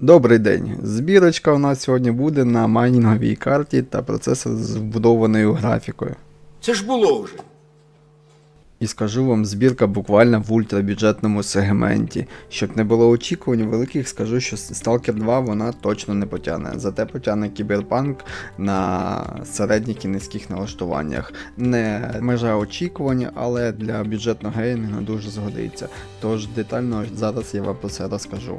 Добрий день. Збірочка у нас сьогодні буде на майнінговій карті та процесор з вбудованою графікою. Це ж було вже. І скажу вам, збірка буквально в ультрабюджетному сегменті. Щоб не було очікувань великих, скажу, що Stalker 2 вона точно не потягне. Зате потягне кіберпанк на середніх і низьких налаштуваннях. Не межа очікувань, але для бюджетного геймінгу дуже згодиться. Тож детально зараз я вам про це розкажу.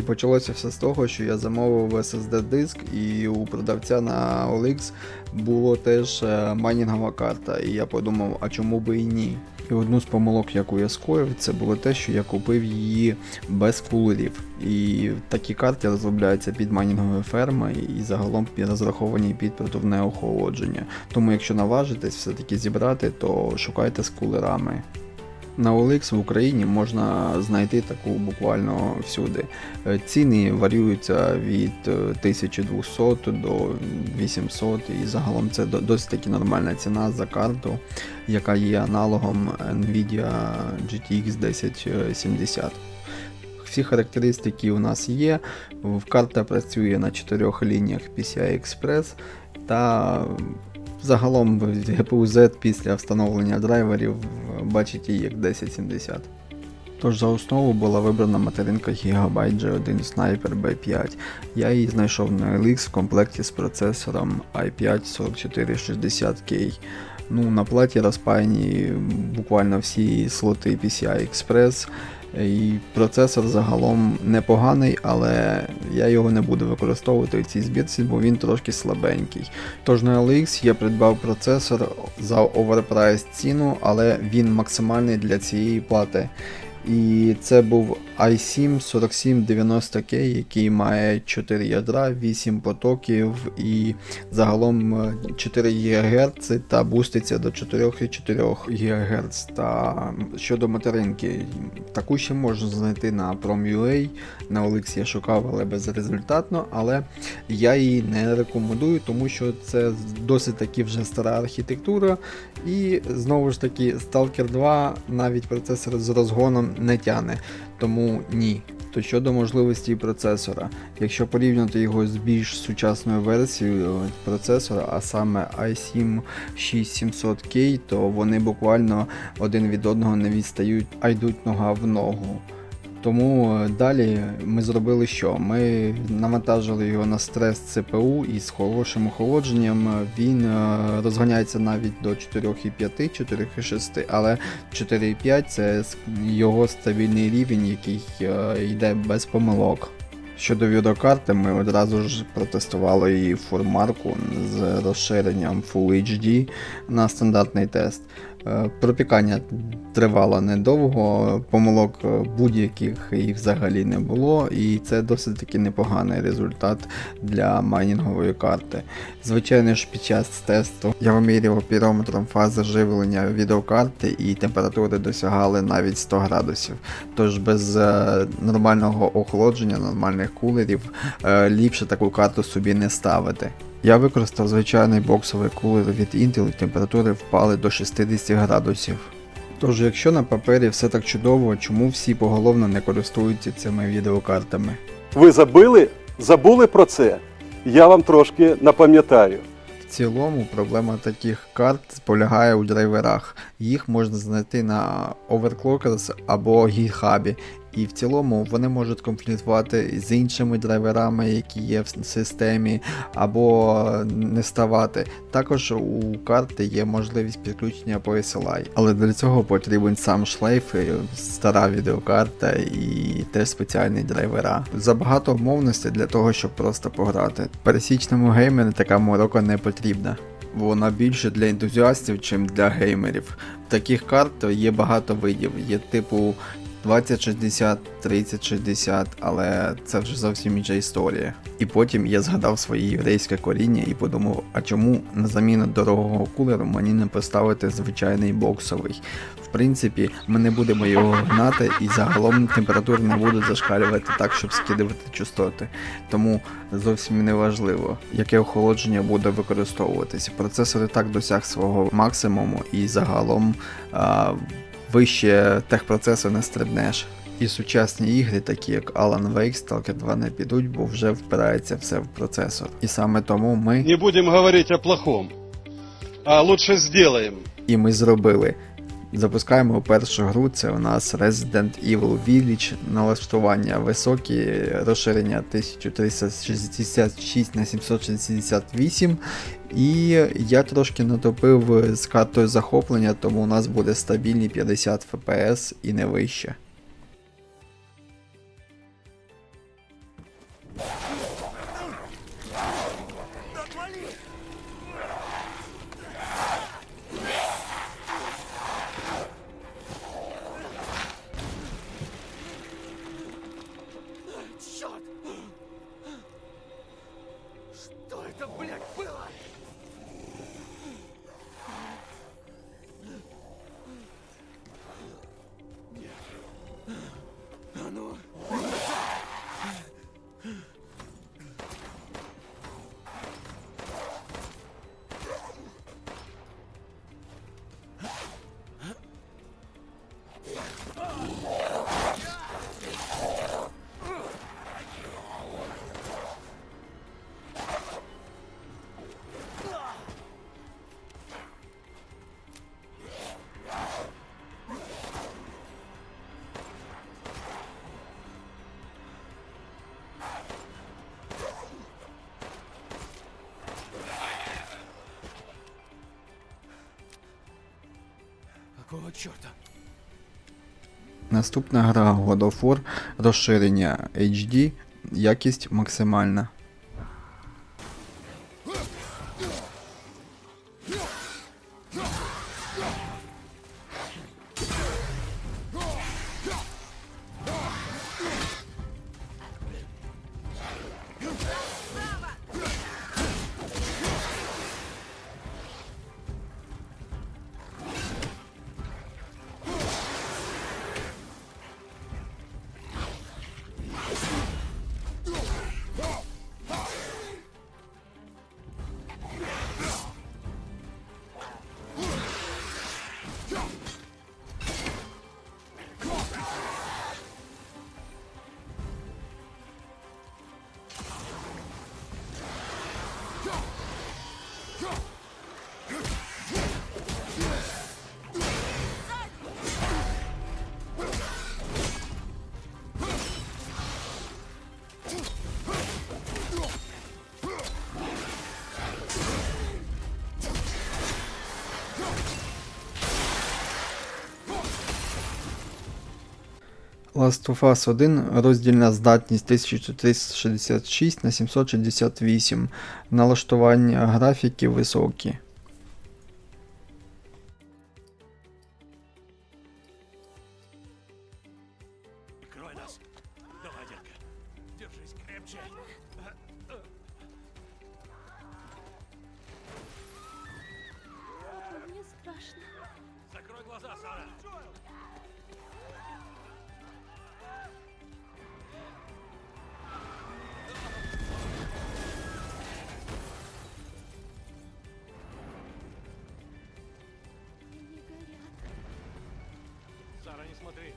І почалося все з того, що я замовив SSD диск, і у продавця на OLX було теж е, майнінгова карта. І я подумав, а чому би і ні? І одну з помилок, яку я скоїв, це було те, що я купив її без кулерів. І такі карти розробляються під майнінгові ферми і загалом розраховані під продувне охолодження. Тому якщо наважитесь все-таки зібрати, то шукайте з кулерами. На OLX в Україні можна знайти таку буквально всюди. Е, Ціни варіюються від е, 1200 до 800 і загалом це досить таки нормальна ціна за карту, яка є аналогом Nvidia GTX 1070. Всі характеристики у нас є. Карта працює на чотирьох лініях PCI Express та загалом GPU Z після встановлення драйверів бачите як 1070. Тож за основу була вибрана материнка Gigabyte G1 Sniper B5. Я її знайшов на LX в комплекті з процесором i5 4460K. Ну, на платі розпаяні буквально всі слоти PCI Express. І процесор загалом непоганий, але я його не буду використовувати в цій збірці, бо він трошки слабенький. Тож на LX я придбав процесор за оверпрайс ціну, але він максимальний для цієї плати. І це був i7 4790K, який має 4 ядра, 8 потоків і загалом е, 4 ГГц та буститься до 4,4 ГГц. Та щодо материнки, таку ще можна знайти на Prom.ua, на OLX я шукав, але безрезультатно, але я її не рекомендую, тому що це досить таки вже стара архітектура. І знову ж таки, Stalker 2 навіть процесор з розгоном не тяне. Тому ні. То щодо можливості процесора, якщо порівняти його з більш сучасною версією е, процесора, а саме i7 6700K, то вони буквально один від одного не відстають, а йдуть нога в ногу. Тому е, далі ми зробили що? Ми навантажили його на стрес ЦПУ і з хорошим охолодженням він е, розганяється навіть до 4,5, 4,6, але 4,5 це його стабільний рівень, який е, йде без помилок. Щодо відеокарти, ми одразу ж протестували її формарку з розширенням Full HD на стандартний тест. Е, Пропікання тривало недовго, помилок е, будь-яких і взагалі не було, і це досить таки непоганий результат для майнінгової карти. Звичайно ж, під час тесту я вимірював пірометром фази живлення відеокарти, і температури досягали навіть 100 градусів. Тож без е, нормального охолодження, нормальних кулерів, ліпше таку карту собі не ставити. Я використав звичайний боксовий кулер від Intel і температури впали до 60 градусів. Тож, якщо на папері все так чудово, чому всі поголовно не користуються цими відеокартами? Ви забили? Забули про це? Я вам трошки напам'ятаю. В цілому проблема таких карт полягає у драйверах. Їх можна знайти на Overclockers або GitHub. І в цілому вони можуть конфліктувати з іншими драйверами, які є в системі, або не ставати. Також у карти є можливість підключення по SLI, але для цього потрібен сам шлейф, стара відеокарта і теж спеціальні драйвера. Забагато умовностей для того, щоб просто пограти. Пересічному геймеру така морока не потрібна. Вона більше для ентузіастів, чим для геймерів. Таких карт є багато видів. Є типу 2060, 3060, але це вже зовсім інша історія. І потім я згадав своє єврейське коріння і подумав, а чому на заміну дорогого кулеру мені не поставити звичайний боксовий. В принципі, ми не будемо його гнати і загалом температури не будуть зашкалювати так, щоб скидувати частоти. Тому зовсім не важливо, яке охолодження буде використовуватися. Процесор і так досяг свого максимуму і загалом а, вище техпроцесу не стрибнеш. І сучасні ігри, такі як Alan Wake, Stalker 2 не підуть, бо вже впирається все в процесор. І саме тому ми Не будемо говорити о плохому, а лучше зробимо. і ми зробили. Запускаємо першу гру, це у нас Resident Evil Village, налаштування високі, розширення 1366 на 768. І я трошки натопив з картою захоплення, тому у нас буде стабільні 50 FPS і не вище. Какого чорта? Наступна гра God of War, розширення HD, якість максимальна. Yok. Last of Us 1 роздільна здатність 1466 на 768. Налаштування графіки високі. Смотри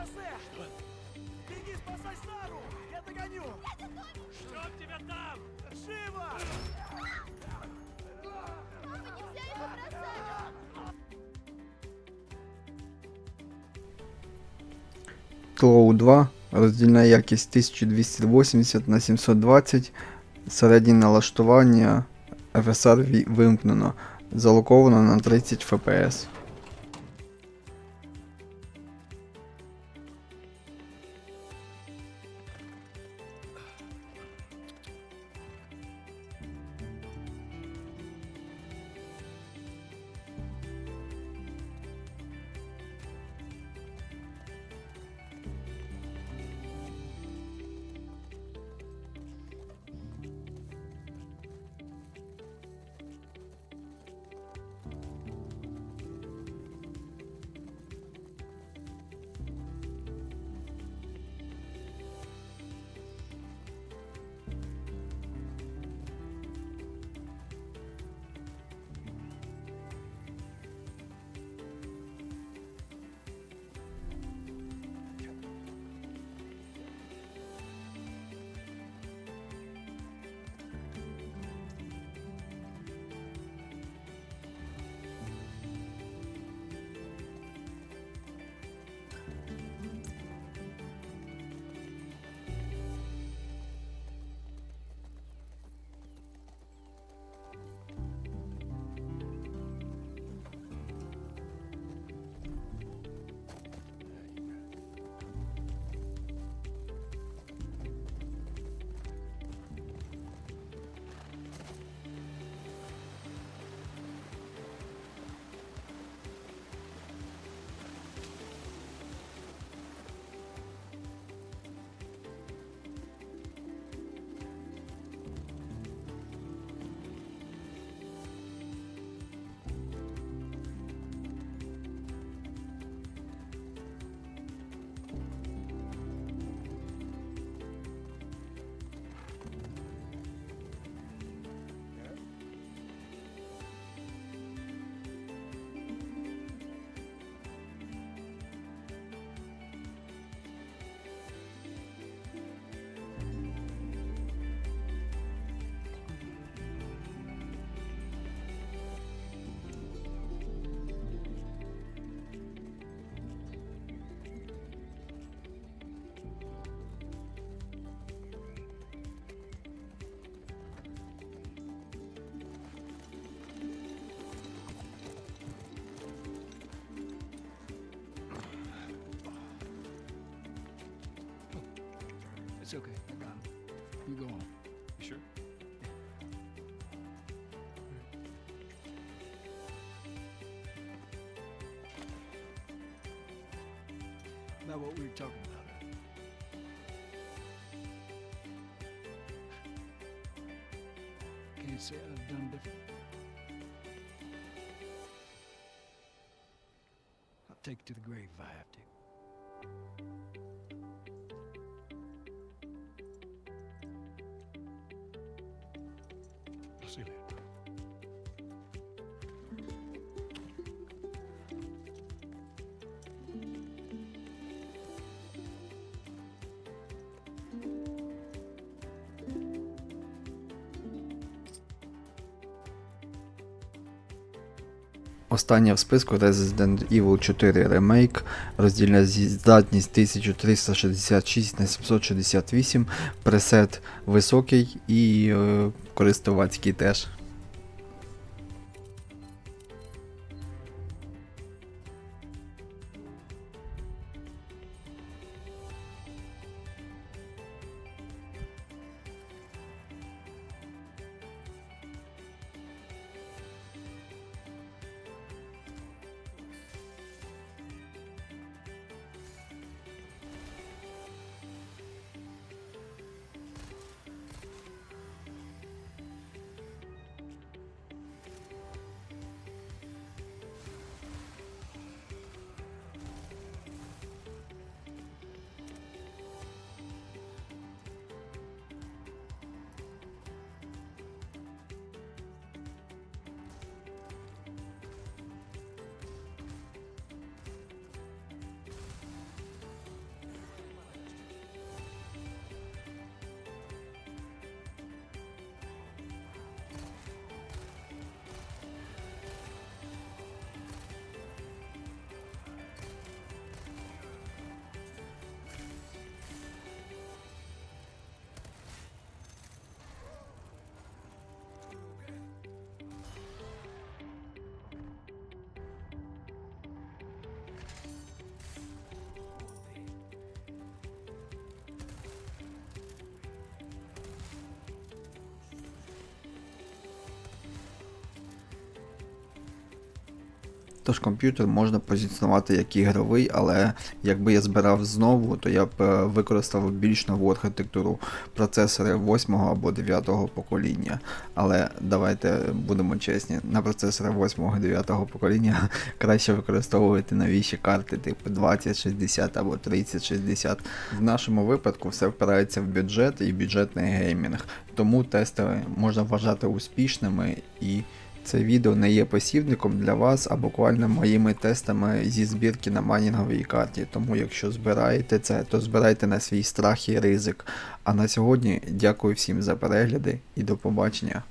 шоссе! Беги, спасай Сару! Я догоню! Я Ждем тебя там! Живо! Папа, нельзя его бросать! Тлоу 2, роздільна якість 1280 на 720, середнє налаштування FSR вимкнено, залоковано на 30 FPS. It's okay. I got him. You go on. You sure? About what we were talking about. Can't say I've done different. I'll take it to the grave if I have to. Остання в списку Resident Evil 4 Remake, роздільна здатність 1366 на 768, пресет високий і е, користувацький теж. Тож комп'ютер можна позиціонувати як ігровий, але якби я збирав знову, то я б е, використав більш нову архітектуру процесори 8 або 9 покоління. Але давайте будемо чесні, на процесори 8-9 покоління краще використовувати новіші карти, типу 2060 або 3060. В нашому випадку все впирається в бюджет і бюджетний геймінг. Тому тести можна вважати успішними і це відео не є посібником для вас, а буквально моїми тестами зі збірки на майнінговій карті. Тому якщо збираєте це, то збирайте на свій страх і ризик. А на сьогодні дякую всім за перегляди і до побачення.